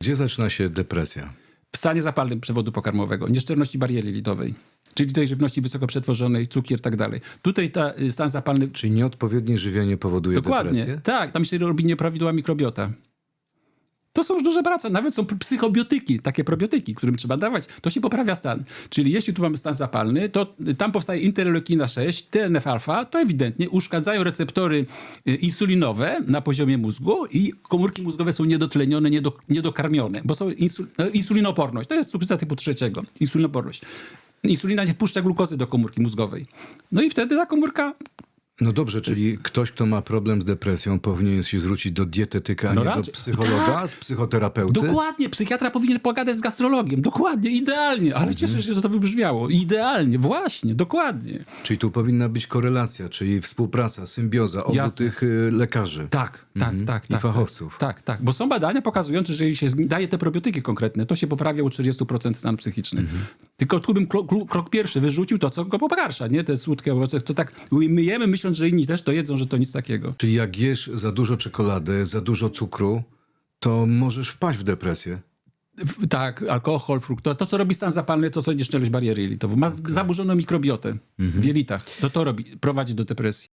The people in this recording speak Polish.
Gdzie zaczyna się depresja? W stanie zapalnym przewodu pokarmowego, nieszczelności bariery jelitowej, czyli tej żywności wysoko przetworzonej, cukier i tak dalej. Tutaj ta, y, stan zapalny... Czyli nieodpowiednie żywienie powoduje Dokładnie. depresję? Tak, tam się robi nieprawidłowa mikrobiota. To są już duże prace, nawet są psychobiotyki, takie probiotyki, którym trzeba dawać, to się poprawia stan. Czyli jeśli tu mamy stan zapalny, to tam powstaje interleukina 6, TNF-alfa, to ewidentnie uszkadzają receptory y, insulinowe na poziomie mózgu i komórki mózgowe są niedotlenione, niedo, niedokarmione, bo są insul, no, insulinoporność, to jest cukrzyca typu trzeciego, insulinoporność. Insulina nie wpuszcza glukozy do komórki mózgowej. No i wtedy ta komórka No dobrze, czyli ktoś, kto ma problem z depresją, powinien się zwrócić do dietetyka, a No nie do raczej- psychologa, psychoterapeuty? Dokładnie, psychiatra powinien pogadać z gastrologiem. Dokładnie, idealnie. Ale cieszę się, że to wybrzmiało. Idealnie, właśnie, dokładnie. Czyli tu powinna być korelacja, czyli współpraca, symbioza obu Jasne. tych y, lekarzy. Tak, tak, tak. I tak, fachowców. Tak, tak, tak. Bo są badania pokazujące, że jeśli się daje te probiotyki konkretne, to się poprawia u 40% stan psychiczny. Tylko tu bym krok, krok pierwszy wyrzucił to, co go pogarsza, nie? Te słodkie owoce. To tak my jemy, myśląc, że inni też to jedzą, że to nic takiego. Czyli jak jesz za dużo czekolady, za dużo cukru, to możesz wpaść w depresję. W- Tak, alkohol, fruktoza. To, co robi stan zapalny, to co nieszczelność bariery jelitowej. Ma z- zaburzoną mikrobiotę w jelitach. To to robi, prowadzi do depresji.